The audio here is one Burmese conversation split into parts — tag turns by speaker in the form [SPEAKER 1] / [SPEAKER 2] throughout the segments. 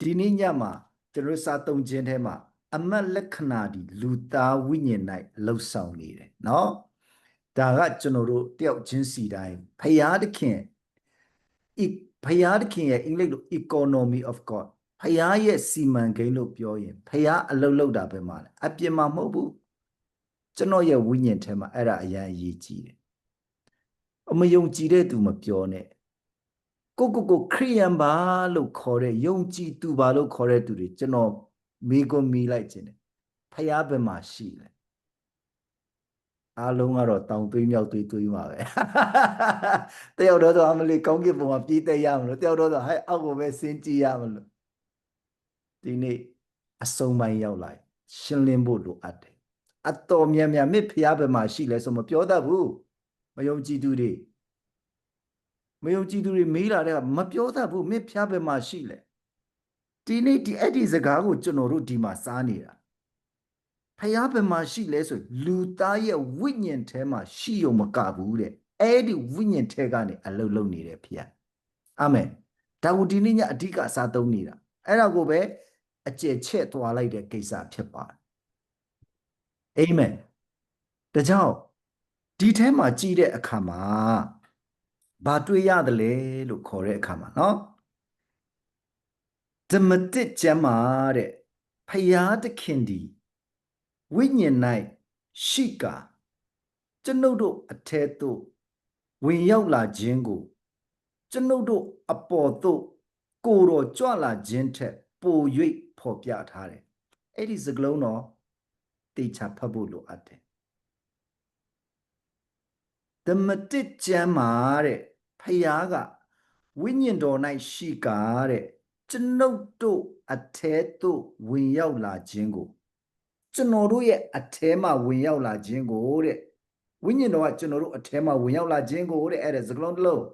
[SPEAKER 1] ဒီနေ့ညမှာကျွန်တော်တို့စာသုံးခြင်းထဲမှာအမတ်လက္ခဏာဒီလူသားဝိညာဉ်၌လှုပ်ဆောင်နေတယ်เนาะဒါကကျွန်တော်တို့တယောက်ချင်းစီတိုင်းဖရာသခင်ဤဖရာသခင်ရဲ့အင်္ဂလိပ်လို economy of god ဖရာရဲ့စီမံကိန်းလို့ပြောရင်ဖရာအလုပ်လုပ်တာပဲမှာလေအပြင်မှာမဟုတ်ဘူးကျွန်တော်ရဲ့ဝိညာဉ်ထဲမှာအဲ့ဒါအရင်အရေးကြီးတယ်အမယုံကြည်တဲ့သူမပြောနဲ့ ကိုကိုကိုခရိယန်ပါလို့ခေါ်တဲ့ယုံကြည်သူပါလို့ခေါ်တဲ့သူတွေကျွန်တော်မိကိုမိလိုက်ခြင်းတယ်ဖះဘယ်မှာရှိလဲအားလုံးကတော့တောင်သွေးမြောက်သွေးသွေးမှာပဲတယောက်တော့ဆိုအမလေးကောင်းကင်ဘုံမှာပြေးတက်ရမလို့တယောက်တော့ဆိုဟဲ့အောက်ကိုပဲဆင်းကြည့်ရမလို့ဒီနေ့အစုံပိုင်းရောက်လာရှင်းလင်းဖို့လိုအပ်တယ်အတော်များများမြစ်ဖះဘယ်မှာရှိလဲဆိုမပြောတတ်ဘူးမယုံကြည်သူတွေ မယုံကြည်သူတွေမေးလာတဲ့ကမပြောတတ်ဘူးမြစ်ဖះဘယ်မှာရှိလဲဒီနေ့ဒီအဲ့ဒီစကားကိုကျွန်တော်တို့ဒီမှာစားနေတာဖះဘယ်မှာရှိလဲဆိုလူသားရဲ့ဝိညာဉ်ထဲမှာရှိုံမကဘူးတဲ့အဲ့ဒီဝိညာဉ်ထဲကနေအလုတ်လုံနေတယ်ဖះအာမင်ဒါကိုဒီနေ့ညအဓိကအစားသုံးနေတာအဲ့ဒါကိုပဲအကျယ်ချက်သွားလိုက်တဲ့ကိစ္စဖြစ်ပါတယ်အာမင်ဒါကြောင့်ဒီထဲမှာကြည်တဲ့အခါမှာ ဘာတွေ့ရတယ်လဲလို့ခေါ်တဲ့အခါမှာနော်ဓမ္မတိကျမ်းမှာတဲ့ဖယားသခင်ဒီဝိညာဉ်၌ရှိကာကျွန်ုပ်တို့အထက်သို့ဝင်ရောက်လာခြင်းကို ကျွန်ုပ်တို့အပေါ်သို့ကိုတော်ကြွလာခြင်းထက်ပို၍ဖော်ပြထားတယ်အဲ့ဒီစကလုံးတော့တေချာဖတ်ဖို့လိုအပ်တယ်ဓမ္မတိကျမ်းမှာတဲ့ ဖယားကဝိညာဉ်တော်၌ရှိကာတဲ့ကျွန်ုပ်တို့အထဲသို့ဝင်ရောက်လာခြင်းကိုကျွန်တော်တို့ရဲ့အထဲမှာဝင်ရောက်လာခြင်းကိုတဲ့ဝိညာဉ်တော်ကကျွန်တော်တို့အထဲမှာဝင်ရောက်လာခြင်းကိုတဲ့အဲ့ဒါစကလုံးတစ်လုံး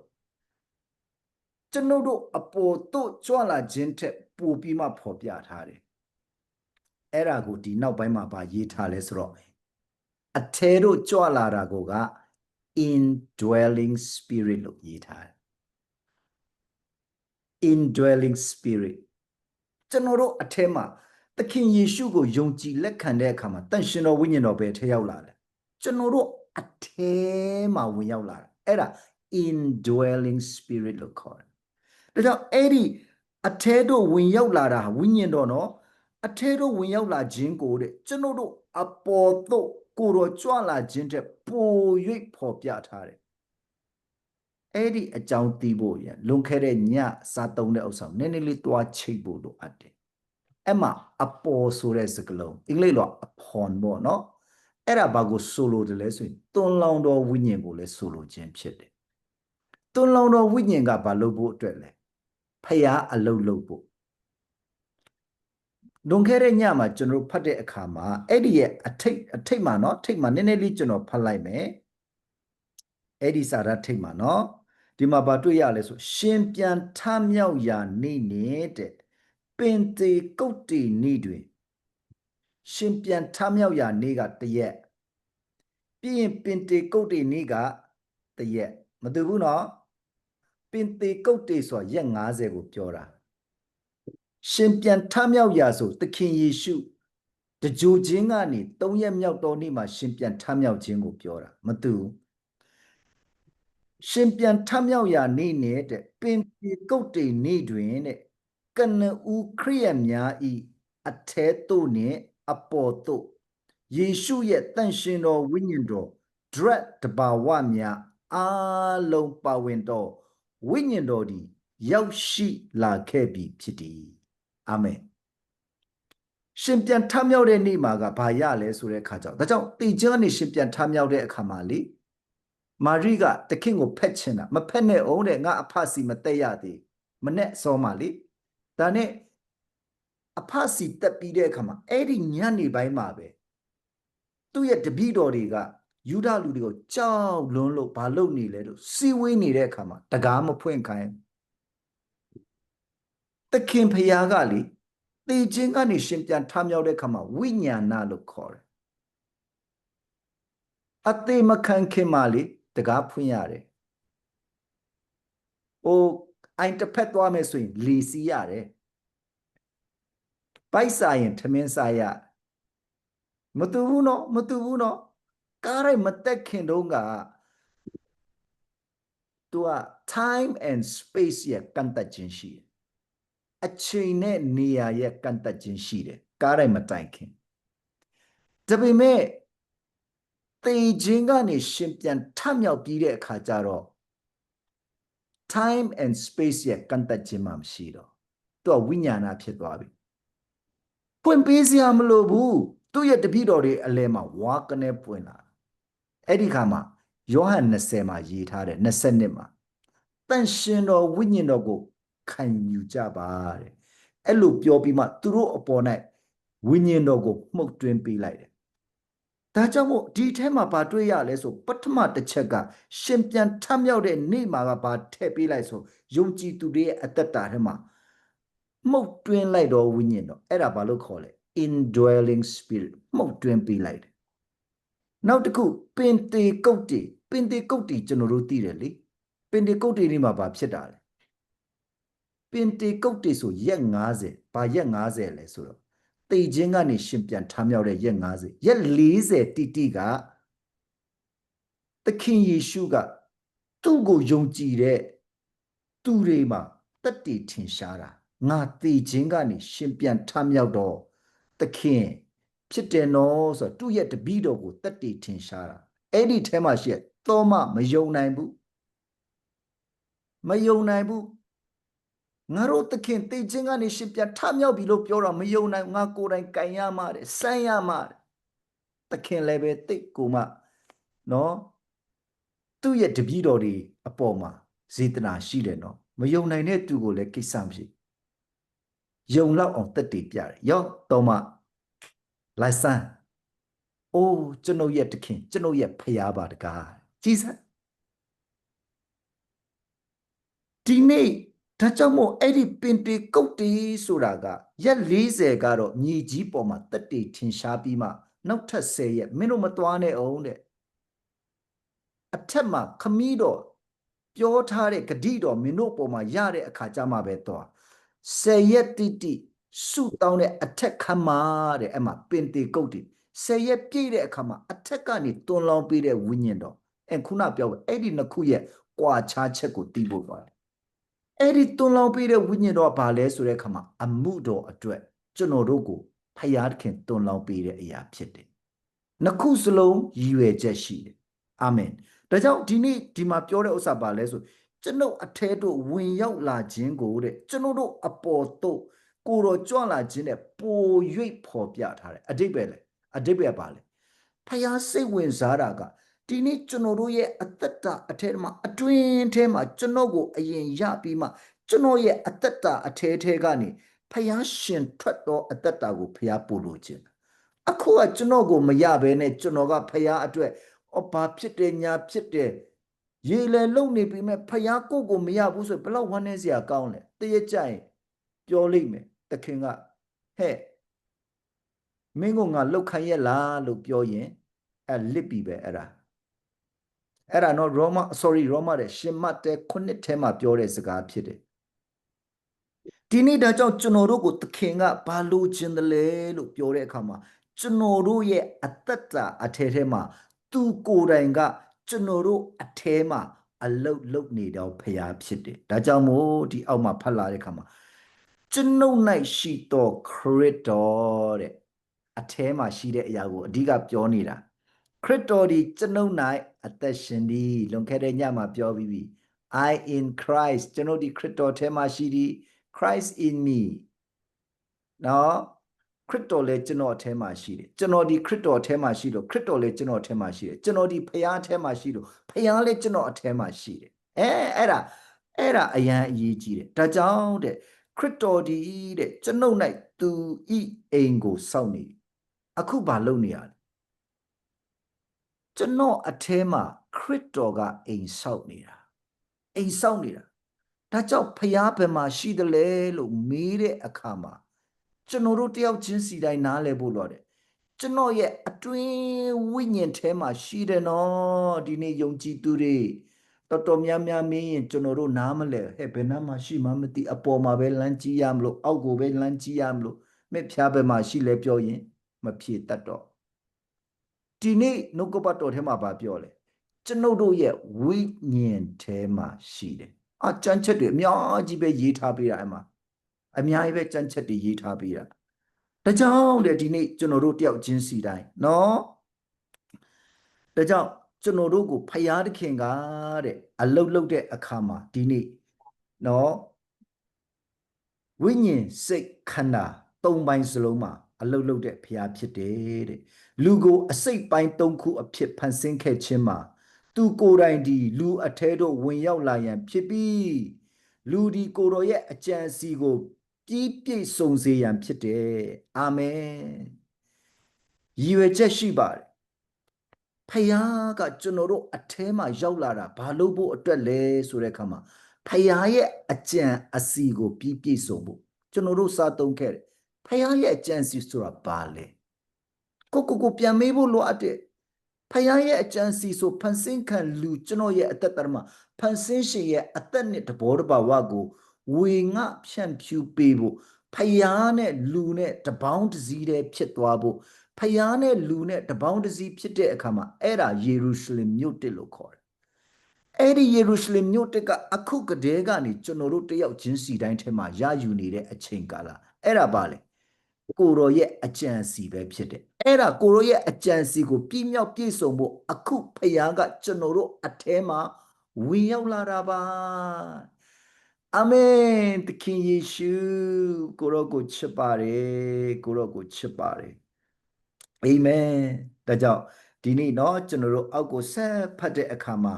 [SPEAKER 1] ကျွန်ုပ်တို့အပေါ်သို့ကြွလာခြင်းထက်ပိုပြီးမှဖော်ပြထားတယ်အဲ့ဒါကိုဒီနောက်ပိုင်းမှာဗာရေးထားလဲဆိုတော့အထဲတို့ကြွလာတာကိုက indwelling spirit လို့ရေးထားတယ် indwelling spirit ကျွန်တော်တို့အထက်မှာသခင်ယေရှုကိုယုံကြည်လက်ခံတဲ့အခါမှာတန်ရှင်တော်ဝိညာဉ်တော်ပဲထဲရောက်လာတယ်ကျွန်တော်တို့အထဲမှာဝင်ရောက်လာတာအဲ့ဒါ indwelling spirit လို့ခေါ်တယ်ဒါကြောင့်အဲ့ဒီအထဲတို့ဝင်ရောက်လာတာဝိညာဉ်တော်နော်အထဲတို့ဝင်ရောက်လာခြင်းကိုတဲ့ကျွန်တော်တို့အပေါ်သို့ ကိုယ်တော်ကြွလာခြင်းတဲ့ပို၍ဖော်ပြထားတယ်အဲ့ဒီအကြောင်းသိဖို့ရလွန်ခဲ့တဲ့ညစားသုံးတဲ့ဥစ္စာနည်းနည်းလေးတွားချိတ်ဖို့လိုအပ်တယ်အဲ့မှာအပေါ်ဆိုတဲ့စကားလုံးအင်္ဂလိပ်လို upon ပေါ့နော်အဲ့ဒါဘာကိုဆိုလိုတယ်လဲဆိုရင်တွန်းလောင်းတော်ဝိညာဉ်ကိုလည်းဆိုလိုခြင်းဖြစ်တယ်တွန်းလောင်းတော်ဝိညာဉ်ကဘာလုပ်ဖို့အတွက်လဲဖျားအလုပ်လုပ်ဖို့ လွန်ခဲ့တဲ့ညမှာကျွန်တော်ဖတ်တဲ့အခါမှာအဲ့ဒီရဲ့အထိတ်အထိတ်မှာနော်ထိတ်မှာနည်းနည်းလေးကျွန်တော်ဖတ်လိုက်မယ်အဲ့ဒီစာရထိတ်မှာနော်ဒီမှာဘာတွေ့ရလဲဆိုရှင်ပြန်ထမြောက်ရာနေနေတဲ့ပင်တေကုတ်တီနေတွင်ရှင်ပြန်ထမြောက်ရာနေကတရက်ပြီးရင်ပင်တေကုတ်တီနေကတရက်မတူဘူးနော်ပင်တေကုတ်တီဆိုတာရက်90ကိုပြောတာ ရှင်ပြန်ထမြောက်ရာဆိုသခင်ယေရှုတကြိုခြင်းကနေ၃ရက်မြောက်တော်နေ့မှာရှင်ပြန်ထမြောက်ခြင်းကိုပြောတာမတူဘူးရှင်ပြန်ထမြောက်ရာနေ့နဲ့တဲ့ပင်ပြေကုတ်တိနေ့တွင်တဲ့ကနဦးခရိယများဤအထဲသို့နှင့်အပေါ်သို့ယေရှုရဲ့တန်ရှင်တော်ဝိညာဉ်တော် dread တဘာဝများအားလုံးပါဝင်တော်ဝိညာဉ်တော်ဒီရောက်ရှိလာခဲ့ပြီဖြစ်သည် အာမင်ရှင်ပြန်ထမြောက်တဲ့နေ့မှာကဘာရလဲဆိုတဲ့အခါကြောင့်ဒါကြောင့်တေခြင်းကနေရှင်ပြန်ထမြောက်တဲ့အခါမှာလေမာရိကတခင်ကိုဖက်ချင်တာမဖက်နဲ့အောင်တဲ့ငါအဖစီမတက်ရသေးမနဲ့စောမှလေဒါနဲ့အဖစီတက်ပြီးတဲ့အခါမှာအဲ့ဒီညနေပိုင်းမှာပဲသူ့ရဲ့တပည့်တော်တွေကယူဒလူတွေကိုကြောက်လွန်းလို့ဘာလုပ်နေလဲလို့စီဝေးနေတဲ့အခါမှာတကားမဖွင့်ခိုင်း တခင်ဖရာကလေတေခြင်းကနေရှင်ပြန်ထမြောက်တဲ့အခါမှာဝိညာဏလို့ခေါ်တယ်အသေးမခံခင်မှာလေတကားဖွင့်ရတယ်ဟိုအိုင်တစ်ဖက်သွားမယ်ဆိုရင်လီစီရတယ်ပိုက်စားရင်ထမင်းစားရမတူဘူးနော်မတူဘူးနော်ကားရိုက်မတက်ခင်တုန်းကသူက time and space ရဲ့ကန့်သက်ခြင်းရှိတယ် အချိန်နဲ့နေရာရဲ့ကန့်သက်ခြင်းရှိတယ်ကားရိုက်မတိုင်ခင်ဒါပေမဲ့တေခြင်းကနေရှင်ပြန်ထမြောက်ပြီးတဲ့အခါကျတော့ time and space ရဲ့ကန့်သက်ခြင်းမှမရှိတော့သူကဝိညာဏဖြစ်သွားပြီပွင့်ပေးစရာမလိုဘူးသူ့ရဲ့တပည့်တော်တွေအလဲမှာဝါကနေပွင့်လာအဲ့ဒီခါမှာယောဟန်20မှာရေးထားတယ်20မှာတန်ရှင်တော်ဝိညာဉ်တော်ကို ခံယူကြပါတဲ့အဲ့လိုပြောပြီးမှသူတို့အပေါ်၌ဝိညာဉ်တော်ကိုမှုတ်တွင်းပေးလိုက်တယ်ဒါကြောင့်မို့ဒီထဲမှာဘာတွေ့ရလဲဆိုပထမတစ်ချက်ကရှင်ပြန်ထမြောက်တဲ့နေ့မှာကဘာထည့်ပေးလိုက်ဆိုယုံကြည်သူတွေရဲ့အသက်တာထဲမှာမှုတ်တွင်းလိုက်တော့ဝိညာဉ်တော်အဲ့ဒါဘာလို့ခေါ်လဲ indwelling spirit မှုတ်တွင်းပေးလိုက်တယ်နောက်တစ်ခုပင်တေကုတ်တီပင်တေကုတ်တီကျွန်တော်တို့သိတယ်လေပင်တေကုတ်တီဒီမှာဘာဖြစ်တာလဲ ပင်တေကုတ်တီဆိုရက်90ဘာရက်90လဲဆိုတော့တေခြင်းကနေရှင်ပြန်ထမြောက်တဲ့ရက်90ရက်40တိတိကသခင်ယေရှုကသူ့ကိုယုံကြည်တဲ့သူတွေမှာတက်တည်ထင်ရှားတာငါတေခြင်းကနေရှင်ပြန်ထမြောက်တော့သခင်ဖြစ်တယ်နော်ဆိုတော့သူ့ရဲ့တပည့်တော်ကိုတက်တည်ထင်ရှားတာအဲ့ဒီထဲမှာရှိရသောမမယုံနိုင်ဘူးမယုံနိုင်ဘူး ငါတို့သခင်တေခြင်းကနေရှင်ပြန်ထမြောက်ပြီလို့ပြောတော့မယုံနိုင်ငါကိုယ်တိုင်ကင်ရမှာတဲ့စမ်းရမှာသခင်လည်းပဲတိတ်ကိုမှနော်သူ့ရဲ့တပည့်တော်တွေအပေါ်မှာဇေတနာရှိတယ်နော်မယုံနိုင်တဲ့သူကိုလည်းကိစ္စမရှိယုံလောက်အောင်တက်တည်ပြတယ်ရောတော့မှလိုက်စမ်းအိုးကျွန်ုပ်ရဲ့တခင်ကျွန်ုပ်ရဲ့ဖရားပါတကားကြီးစမ်းဒီနေ့ ဒါကြောင့်မို့အဲ့ဒီပင်တေကုတ်တီဆိုတာကရက်40ကတော့မြေကြီးပေါ်မှာတက်တည်ထင်ရှားပြီးမှနောက်ထပ်10ရက်မင်းတို့မသွားနဲ့အောင်တဲ့အထက်မှာခမီးတော်ပြောထားတဲ့ဂတိတော်မင်းတို့ပေါ်မှာရတဲ့အခါကျမှပဲသွား10ရက်တိတိစုတောင်းတဲ့အထက်ခမတဲ့အဲ့မှာပင်တေကုတ်တီ10ရက်ပြည့်တဲ့အခါမှာအထက်ကနေတွန်းလောင်းပေးတဲ့ဝိညာဉ်တော်အဲခုနပြောအဲ့ဒီနှစ်ခုရဲ့ကွာခြားချက်ကိုသိဖို့သွားတယ် အဲ့ဒီတွန်းလောင်းပေးတဲ့ဝိညာဉ်တော်ကဘာလဲဆိုတဲ့အခါမှာအမှုတော်အတွက်ကျွန်တော်တို့ကိုဖယားခင်တွန်းလောင်းပေးတဲ့အရာဖြစ်တယ်နှစ်ခုစလုံးရည်ရွယ်ချက်ရှိတယ်အာမင်ဒါကြောင့်ဒီနေ့ဒီမှာပြောတဲ့ဥစ္စာပါလဲဆိုကျွန်ုပ်အထဲတို့ဝင်ရောက်လာခြင်းကိုတဲ့ကျွန်ုပ်တို့အပေါ်တို့ကိုတော်ကြွလာခြင်းနဲ့ပို၍ဖော်ပြထားတယ်အတိတ်ပဲလေအတိတ်ပဲပါလေဖျားစိတ်ဝင်စားတာက ဒီနေ့ကျွန်တော်တို့ရဲ့အသက်တာအထဲမှာအတွင်းထဲမှာကျွန်တော်ကိုအရင်ရပြီးမှကျွန်တော်ရဲ့အသက်တာအထဲထဲကနေဖျားရှင်ထွက်သောအသက်တာကိုဖျားပို့လို့ခြင်းအခုကကျွန်တော်ကိုမရဘဲနဲ့ကျွန်တော်ကဖျားအတွက်အော်ဘာဖြစ်တယ်ညာဖြစ်တယ်ရေလေလုံနေပြီမဲ့ဖျားကိုကိုမရဘူးဆိုဘယ်လောက်ဝမ်းနေစရာကောင်းလဲတရကြရင်ပြောလိမ့်မယ်တခင်ကဟဲ့မင်းကငါလောက်ခိုင်းရဲ့လားလို့ပြောရင်အဲလစ်ပြီပဲအဲ့ဒါ အဲ့ဒါတော့ Roma sorry Roma တဲ့ရှင်မတ်တဲ့ခုနှစ်ထဲမှာပြောတဲ့စကားဖြစ်တယ်ဒီနေ့ဒါကြောင့်ကျွန်တော်တို့ကိုသခင်ကဘာလို့ခြင်းတယ်လဲလို့ပြောတဲ့အခါမှာကျွန်တော်တို့ရဲ့အသက်တာအထဲထဲမှာသူကိုယ်တိုင်ကကျွန်တော်တို့အထဲမှာအလုတ်လုတ်နေတော့ဖျားဖြစ်တယ်ဒါကြောင့်မို့ဒီအောက်မှာဖတ်လာတဲ့အခါမှာကျွန်ုပ်၌ရှိသောခရစ်တော်တဲ့အထဲမှာရှိတဲ့အရာကိုအဓိကပြောနေတာ ခရစ်တော်ဒီကျွန်ုပ်၌အသက်ရှင်သည်လွန်ခဲ့တဲ့ညမှာပြောပြီးပြီ I in Christ ကျွန်ုပ်ဒီခရစ်တော်ထဲမှာရှိသည် Christ in me နော်ခရစ်တော်လည်းကျွန်တော်အထဲမှာရှိတယ်ကျွန်တော်ဒီခရစ်တော်အထဲမှာရှိလို့ခရစ်တော်လည်းကျွန်တော်အထဲမှာရှိတယ်ကျွန်တော်ဒီဖခင်အထဲမှာရှိလို့ဖခင်လည်းကျွန်တော်အထဲမှာရှိတယ်အဲအဲ့ဒါအဲ့ဒါအရန်အရေးကြီးတယ်ဒါကြောင့်တဲ့ခရစ်တော်ဒီတဲ့ကျွန်ုပ်၌သူဤအိမ်ကိုစောင့်နေအခုဘာလုပ်နေရလဲ ကျွန်တော်အထဲမှာခရစ်တော်ကအိမ်ဆောက်နေတာအိမ်ဆောက်နေတာဒါကြောင့်ဖျားဘယ်မှာရှိတယ်လဲလို့မေးတဲ့အခါမှာကျွန်တော်တို့တယောက်ချင်းစီတိုင်းနားလဲဖို့လို့တယ်ကျွန်တော်ရဲ့အတွင်းဝိညာဉ်ထဲမှာရှိတယ်နော်ဒီနေ့ယုံကြည်သူတွေတော်တော်များများမင်းရင်ကျွန်တော်တို့နားမလဲဟဲ့ဘယ်နားမှာရှိမှမသိအပေါ်မှာပဲလမ်းကြည့်ရမလို့အောက်ကိုပဲလမ်းကြည့်ရမလို့မဲ့ဖျားဘက်မှာရှိလဲပြောရင်မဖြေတတ်တော့ ဒီနေ့နှုတ်ကပတ်တော်ထဲမှာဗာပြောလဲကျွန်ုပ်တို့ရဲ့ဝိညာဉ်ထဲမှာရှိတယ်အကြမ်းချက်တွေအများကြီးပဲရေးထားပေးတာအမှအများကြီးပဲကြမ်းချက်တွေရေးထားပေးတာဒါကြောင့်လေဒီနေ့ကျွန်တော်တို့တယောက်ချင်းစီတိုင်းနော်ဒါကြောင့်ကျွန်တော်တို့ကိုဖယားသခင်ကတဲ့အလုတ်လုတ်တဲ့အခါမှာဒီနေ့နော်ဝိညာဉ်စိတ်ခန္ဓာသုံးပိုင်းစလုံးမှာ အလုတ်လုတ်တဲ့ဖယားဖြစ်တယ်တဲ့လူကိုအစိတ်ပိုင်းသုံးခုအဖြစ်ဖန်ဆင်းခဲ့ခြင်းမှာသူကိုယ်တိုင်ဒီလူအထဲတို့ဝင်ရောက်လာရန်ဖြစ်ပြီးလူဒီကိုယ်တော်ရဲ့အကြံစီကိုပြီးပြည့်စုံစေရန်ဖြစ်တယ်အာမင်ရည်ရွယ်ချက်ရှိပါတယ်ဖယားကကျွန်တော်တို့အထဲမှာရောက်လာတာဘာလို့ဖို့အတွက်လဲဆိုတဲ့အခါမှာဖယားရဲ့အကြံအစီကိုပြီးပြည့်စုံဖို့ကျွန်တော်တို့စားသုံးခဲ့တယ် ဖယားရဲ့အကြံစီဆိုတာဘာလဲကိုကိုကိုပြန်မေးဖို့လိုအပ်တယ်ဖယားရဲ့အကြံစီဆိုဖန်ဆင်းခံလူကျွန်တော်ရဲ့အသက်တာမှာဖန်ဆင်းရှင်ရဲ့အသက်နဲ့တဘောတဘာဝကိုဝေငှဖြန့်ဖြူပေးဖို့ဖယားနဲ့လူနဲ့တပေါင်းတစည်းတည်းဖြစ်သွားဖို့ဖယားနဲ့လူနဲ့တပေါင်းတစည်းဖြစ်တဲ့အခါမှာအဲ့ဒါယေရုရှလင်မြို့တစ်လို့ခေါ်တယ်အဲ့ဒီယေရုရှလင်မြို့တစ်ကအခုကတည်းကနေကျွန်တော်တို့တယောက်ချင်းစီတိုင်းထဲမှာရယူနေတဲ့အချိန်ကာလအဲ့ဒါပါလေ ကိုရောရဲ့အကြံစီပဲဖြစ်တယ်အဲ့ဒါကိုရောရဲ့အကြံစီကိုပြည့်မြောက်ပြည့်စုံဖို့အခုဖယားကကျွန်တော်တို့အထဲမှာဝင်ရောက်လာတာပါအာမင်သခင်ယေရှုကိုရောကိုချစ်ပါတယ်ကိုရောကိုချစ်ပါတယ်အာမင်ဒါကြောင့်ဒီနေ့เนาะကျွန်တော်တို့အောက်ကိုဆက်ဖတ်တဲ့အခါမှာ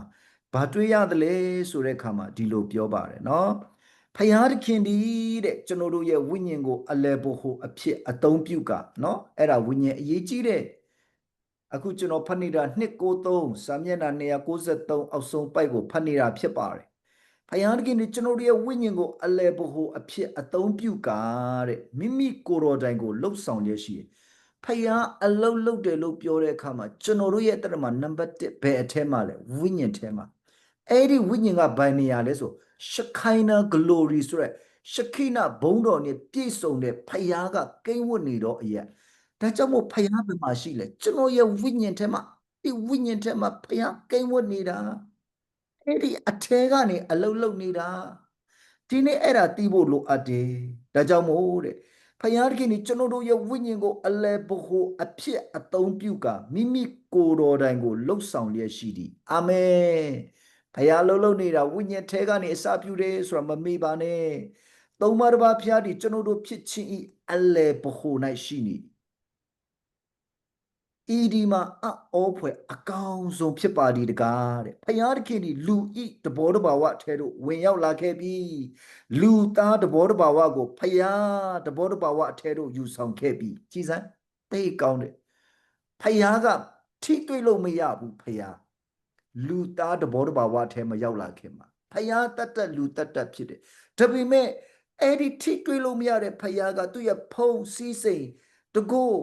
[SPEAKER 1] ဘာတွေ့ရသလဲဆိုတဲ့အခါမှာဒီလိုပြောပါတယ်เนาะ ဖယားသခင်ဒီတဲ့ကျွန်တော်တို့ရဲ့ဝိညာဉ်ကိုအလဲဘဟိုအဖြစ်အသုံးပြုကနော်အဲ့ဒါဝိညာဉ်အရေးကြီးတဲ့အခုကျွန်တော်ဖတ်နေတာ293စာမျက်နှာ293အောက်ဆုံးပိုက်ကိုဖတ်နေတာဖြစ်ပါတယ်ဖယားသခင်ဒီကျွန်တော်တို့ရဲ့ဝိညာဉ်ကိုအလဲဘဟိုအဖြစ်အသုံးပြုကတဲ့မိမိကိုယ်တော်တိုင်ကိုလှုပ်ဆောင်ရရှိတယ်ဖယားအလုတ်လုတ်တယ်လို့ပြောတဲ့အခါမှာကျွန်တော်တို့ရဲ့တရမနံပါတ်1ဘယ်အထဲမှာလဲဝိညာဉ်ထဲမှာအဲ့ဒီဝိညာဉ်ကဘယ်နေရာလဲဆိုတော့ ရှခိုင်နာ glory ဆိုရက်ရှခိနာဘုံတော်နဲ့ပြည့်စုံတဲ့ဖယားကကိန်းဝတ်နေတော့အရာဒါကြောင့်မို့ဖယားဘယ်မှာရှိလဲကျွန်တော်ရဲ့ဝိညာဉ်ထဲမှာဒီဝိညာဉ်ထဲမှာဖယားကိန်းဝတ်နေတာအဲ့ဒီအထဲကနေအလုတ်လုတ်နေတာဒီနေ့အဲ့ဒါတီးဖို့လိုအပ်တယ်ဒါကြောင့်မို့တဲ့ဖယားတခင်ဒီကျွန်တော်တို့ရဲ့ဝိညာဉ်ကိုအလဲဘဟုအဖြစ်အသုံးပြုကမိမိကိုယ်တော်တိုင်ကိုလှုပ်ဆောင်လျက်ရှိသည်အာမင် ဖယားလှုပ်လှုပ်နေတာဝိညာဉ်ထဲကနေအစာပြုတယ်ဆိုတာမမေ့ပါနဲ့သုံးပါးတစ်ပါးဖျားဒီကျွန်တော်တို့ဖြစ်ခြင်းဤအလဲဘဟု၌ရှိနေဤဒီမှာအောဖွယ်အကောင်ဆုံးဖြစ်ပါဒီတကားတဲ့ဖယားတခင်ဒီလူဤတဘောတဘာဝထဲတို့ဝင်ရောက်လာခဲ့ပြီးလူသားတဘောတဘာဝကိုဖယားတဘောတဘာဝအထဲတို့ယူဆောင်ခဲ့ပြီးကြည်စမ်းတိတ်ကောင်းတယ်ဖယားကထိတွေ့လို့မရဘူးဖယား လူသားတဘောတဘာဝအထဲမရောက်လာခင်မှာဖယားတတ်တတ်လူတတ်တတ်ဖြစ်တယ်ဒါပေမဲ့အဲ့ဒီထိတွေ့လို့မရတဲ့ဖယားကသူ့ရဲ့ဖုံးစည်းစိမ်တကိုး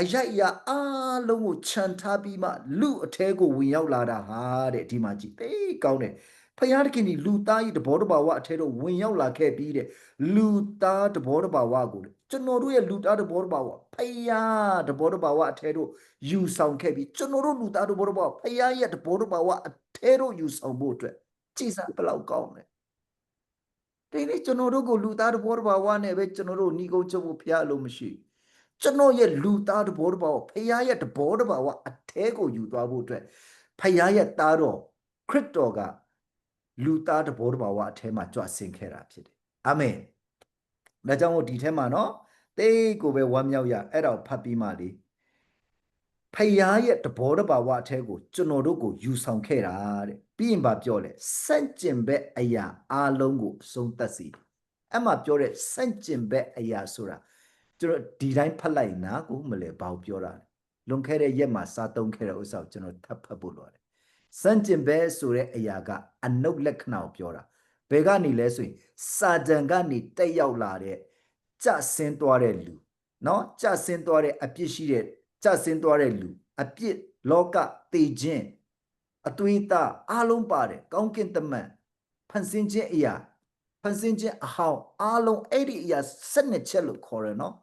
[SPEAKER 1] အယက်အရာအားလုံးကိုခြံထားပြီးမှလူအထဲကိုဝင်ရောက်လာတာဟာတဲ့ဒီမှာကြည့်သိကောင်းတယ် ဖယားတခင်ဒီလူသားကြီးတဘောတဘာဝအထဲတော့ဝင်ရောက်လာခဲ့ပြီးတဲ့လူသားတဘောတဘာဝကိုကျွန်တော်တို့ရဲ့လူသားတဘောတဘာဝဖယားတဘောတဘာဝအထဲတော့ယူဆောင်ခဲ့ပြီးကျွန်တော်တို့လူသားတဘောတဘာဝဖယားရဲ့တဘောတဘာဝအထဲတော့ယူဆောင်ဖို့အတွက်ကြည်စားဘယ်လောက်ကောင်းလဲဒီနေ့ကျွန်တော်တို့ကိုလူသားတဘောတဘာဝနဲ့ပဲကျွန်တော်တို့ညီကုန်းချုပ်ဖို့ဖယားလို့မရှိဘူးကျွန်တော်ရဲ့လူသားတဘောတဘာဝဖခင်ရဲ့တဘောတဘာဝအထဲကိုယူသွားဖို့အတွက်ဖခင်ရဲ့သားတော်ခရစ်တော်က လူသားတဘောတဘာဝအထဲမှာကြွဆင်ခဲ့တာဖြစ်တယ်အာမင်ဒါကြောင့်မို့ဒီထဲမှာနော်တိတ်ကိုပဲဝမ်းမြောက်ရအဲ့ဒါကိုဖတ်ပြီးမှလေဖခင်ရဲ့တဘောတဘာဝအထဲကိုကျွန်တော်တို့ကိုယူဆောင်ခဲ့တာတဲ့ပြီးရင်ဗာပြောလဲစန့်ကျင်ဘက်အရာအလုံးကိုအဆုံးသတ်စေအဲ့မှာပြောတဲ့စန့်ကျင်ဘက်အရာဆိုတာကျွန်တော်ဒီတိုင်းဖတ်လိုက်နာကိုမလဲဘာကိုပြောတာလွန်ခဲ့တဲ့ရက်မှာစားသုံးခဲ့တဲ့ဥစ္စာကိုကျွန်တော်ထပ်ဖတ်ဖို့လိုတယ် စန့်ကျင်ဘဲဆိုတဲ့အရာကအနုတ်လက္ခဏာကိုပြောတာဘယ်ကနေလဲဆိုရင်စာတန်ကနေတက်ရောက်လာတဲ့ကြဆင်းသွားတဲ့လူเนาะကြဆင်းသွားတဲ့အပြစ်ရှိတဲ့ကြဆင်းသွားတဲ့လူအပြစ်လောကတေခြင်းအသွေးသားအလုံးပါတယ်ကောင်းကင်တမန်ဖန်ဆင်းခြင်းအရာ ဖန်ဆင်းခြင်းအဟောင်းအားလုံးအဲ့ဒီအရာ12ချက်လို့ခေါ်ရနော်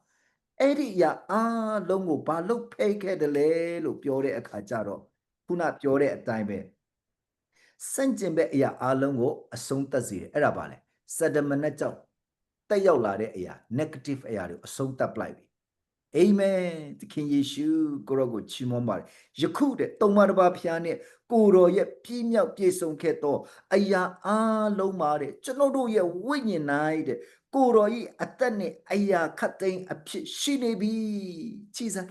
[SPEAKER 1] အဲ့ဒီအရာအားလုံးကိုဘာလို့ဖိတ်ခဲ့တယ်လဲလို့ပြောတဲ့အခါကျတော့ ခုနပြောတဲ့အတိုင်းပဲစန့်ကျင်ဘက်အရာအားလုံးကိုအဆုံးသတ်စေတယ်အဲ့ဒါပါလေစဒမနဲ့ကြောင့်တက်ရောက်လာတဲ့အရာ negative အရာတွေကိုအဆုံးသတ်ပလိုက်ပြီအာမင်သခင်ယေရှုကိုရောကိုချီးမွမ်းပါတယ်ယခုတဲ့တုံမတစ်ပါးဖျားနဲ့ကိုတော်ရဲ့ပြည့်မြောက်ပြည့်စုံခဲ့သောအရာအားလုံးပါတဲ့ကျွန်တော်တို့ရဲ့ဝိညာဉ်၌တဲ့ကိုတော်ဤအသက်နဲ့အရာခတ်သိမ်းအဖြစ်ရှိနေပြီကြည်စမ်း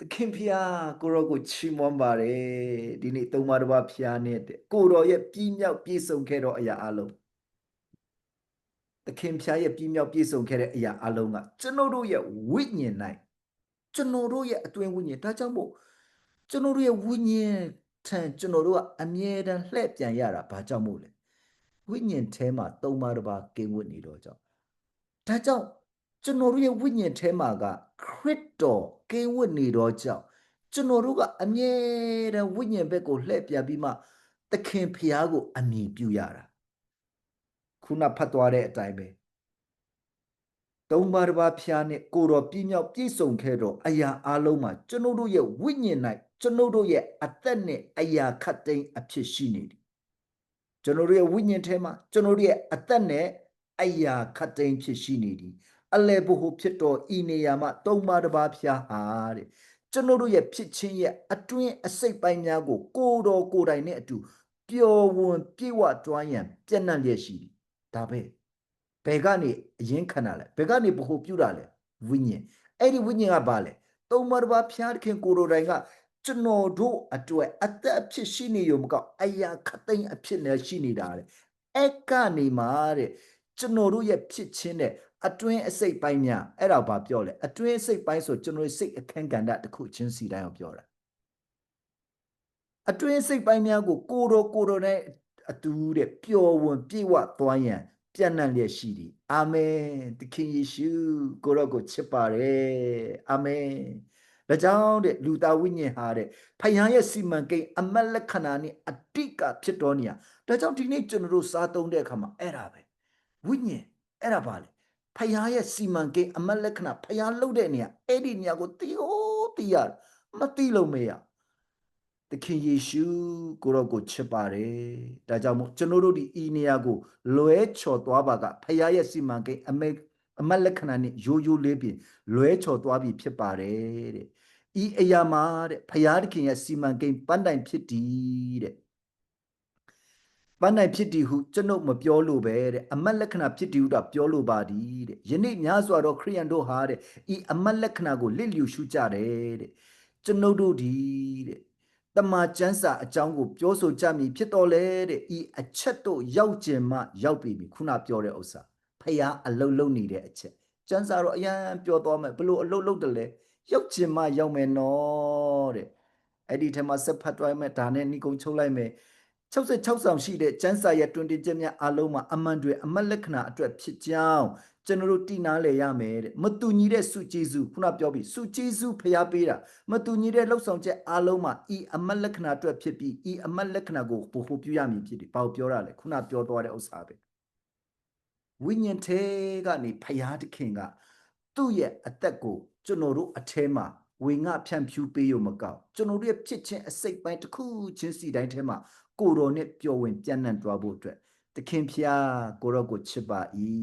[SPEAKER 1] သခင်ဖျားကိုရောကိုချီးမွမ်းပါတယ်ဒီနေ့တုံမတစ်ပါးဖျားနဲ့တဲ့ကိုတော်ရဲ့ပြည့်မြောက်ပြည့်စုံခဲ့သောအရာအားလုံးသခင်ဖျားရဲ့ပြည့်မြောက်ပြည့်စုံခဲ့တဲ့အရာအလုံးကကျွန်တော်တို့ရဲ့ဝိညာဉ်၌ကျွန်တော်တို့ရဲ့အတွင်းဝိညာဉ်ဒါကြောင့်မို့ကျွန်တော်တို့ရဲ့ဝိညာဉ်ထံကျွန်တော်တို့ကအမြဲတမ်းလှည့်ပြန်ရတာဘာကြောင့်မို့လဲဝိညာဉ်ထဲမှာသုံးပါးတစ်ပါးကင်းဝတ်နေတော့ကြောင့်ဒါကြောင့်ကျွန်တော်တို့ရဲ့ဝိညာဉ်ထဲမှာကခရ စ်တော်ကင်းဝတ်နေတော့ကြောင့်ကျွန်တော်တို့ကအမြဲတမ်းဝိညာဉ်ဘက်ကိုလှည့်ပြန်ပြီးမှသခင်ဖျားကို အမြင်ပြုရတာခုနဖတ်သွားတဲ့အတိုင်းပဲသုံးပါးတစ်ပါးဖျားနဲ့ကိုတော်ပြည့်မြောက်ပြည့်စုံခဲ့တော့အရာအလုံးမှာကျွန်ုပ်တို့ရဲ့ဝိညာဉ်၌ကျွန်ုပ်တို့ရဲ့အသက်နဲ့အရာခတ်သိမ်းအဖြစ်ရှိနေတယ်ကျွန်တော်တို့ရဲ့ဝိညာဉ်ထဲမှာကျွန်တော်တို့ရဲ့အသက်နဲ့အရာခတ်သိမ်းဖြစ်ရှိနေသည် အလေဘဟုဖြစ်တော်ဤနေရာမှာသုံးပါးတစ်ပါးဖျားဟာတဲ့ကျွန်တော်တို့ရဲ့ဖြစ်ချင်းရဲ့အတွင်းအစိတ်ပိုင်းများကိုကိုတော်ကိုယ်တိုင်နဲ့အတူပျော်ဝင်ပြေဝတွားရန်ပြန့်နှံ့လျက်ရှိသည်ဒါပဲဘယ်ကနေအရင်ခဏလဲဘယ်ကနေဘ ਹੁ ပြုတာလဲဝိညာဉ်အဲ့ဒီဝိညာဉ်ကဘာလဲသုံးပါးတစ်ပါးဖျားခင်ကိုတော်တိုင်ကကျွန်တော်တို့အတွက်အသက်အဖြစ်ရှိနေရုံမကအရာခသိမ်းအဖြစ်နဲ့ရှိနေတာတဲ့အဲ့ကနေမှာတဲ့ကျွန်တော်တို့ရဲ့ဖြစ်ချင်းတဲ့ အတွင်းအစိတ်ပိုင်းများအဲ့ဒါဘာပြောလဲအတွင်းအစိတ်ပိုင်းဆိုကျွန်တော်ရဲ့စိတ်အခန်းကဏ္ဍတစ်ခုချင်းစီတိုင်းကိုပြောတာအတွင်းစိတ်ပိုင်းများကိုကိုတော်ကိုတော်နဲ့အတူတဲ့ပျော်ဝင်ပြေဝသွားရန်ပြန့်နှံ့လျက်ရှိသည်အာမင်သခင်ယေရှုကိုရောကိုချစ်ပါတယ်အာမင်ဒါကြောင့်တဲ့လူသားဝိညာဉ်ဟာတဲ့ဖယားရဲ့စီမံကိန်းအမတ်လက္ခဏာနဲ့အတိတ်ကဖြစ်တော်နေရဒါကြောင့်ဒီနေ့ကျွန်တော်တို့စားသုံးတဲ့အခါမှာအဲ့ဒါပဲဝိညာဉ်အဲ့ဒါပါလေ ဖယားရဲ့စီမံကိန်းအမတ်လက္ခဏာဖယားလှုပ်တဲ့နေရာအဲ့ဒီနေရာကိုတီးဟိုးတီးရမတီးလို့မရသခင်ယေရှုကိုတော့ကိုချစ်ပါတယ်ဒါကြောင့်မို့ကျွန်တော်တို့ဒီဤနေရာကိုလွဲချော်သွားပါကဖခင်ရဲ့စီမံကိန်းအမေအမတ်လက္ခဏာနဲ့ရိုးရိုးလေးပြင်လွဲချော်သွားပြီဖြစ်ပါတယ်တဲ့ဤအရာမှာတဲ့ဖခင်သခင်ရဲ့စီမံကိန်းပန်းတိုင်ဖြစ်တည်တဲ့ ပန်းနိုင်ဖြစ်တည်ဟုကျွန်ုပ်မပြောလို့ပဲတဲ့အမတ်လက္ခဏာဖြစ်တည်ဟုတော့ပြောလို့ပါသည်တဲ့ယနေ့များစွာသောခရိယန်တို့ဟာတဲ့ဤအမတ်လက္ခဏာကိုလစ်လျူရှုကြတယ်တဲ့ကျွန်ုပ်တို့ဒီတဲ့တမန်ကျမ်းစာအကြောင်းကိုပြောဆိုကြမည်ဖြစ်တော်လဲတဲ့ဤအချက်တို့ရောက်ကျင်မှရောက်ပြီခုနပြောတဲ့ဥစ္စာဖះအလုတ်လုံနေတဲ့အချက်ကျမ်းစာတော့အရန်ပြောသွားမယ်ဘလို့အလုတ်လုတ်တယ်လဲရောက်ကျင်မှရောက်မယ်နော်တဲ့အဲ့ဒီထဲမှာဆက်ဖတ်သွားမယ်ဒါနဲ့ဏိကုံချုပ်လိုက်မယ် 66ဆောင်ရှိတဲ့ကျမ်းစာရဲ့တွင်တင်ချက်များအလုံးမှာအမှန်တွေအမတ်လက္ခဏာအတွက်ဖြစ်ကြောင်းကျွန်တော်တို့တည်နာလေရမယ်တဲ့မတူညီတဲ့စုကျေးဇူးခုနပြောပြီးစုကျေးဇူးဖျားပေးတာမတူညီတဲ့လှုပ်ဆောင်ချက်အလုံးမှာဤအမတ်လက္ခဏာအတွက်ဖြစ်ပြီးဤအမတ်လက္ခဏာကိုပို့ဖို့ပြုရမည်ဖြစ်တယ်။ဘာကိုပြောရလဲခုနပြောသွားတဲ့ဥစ္စာပဲဝိညာဉ်ထဲကနေဖျားသခင်ကသူ့ရဲ့အသက်ကိုကျွန်တော်တို့အထဲမှာဝေငှဖြန့်ဖြူးပေးရမကောက်ကျွန်တော်တို့ရဲ့ဖြစ်ခြင်းအစိတ်ပိုင်းတစ်ခုချင်းစီတိုင်းထဲမှာ ကိုတော်နဲ့ပျော်ဝင်ပြန့်နှံ့သွားဖို့အတွက်သခင်ဖျားကိုရောကိုချစ်ပါ၏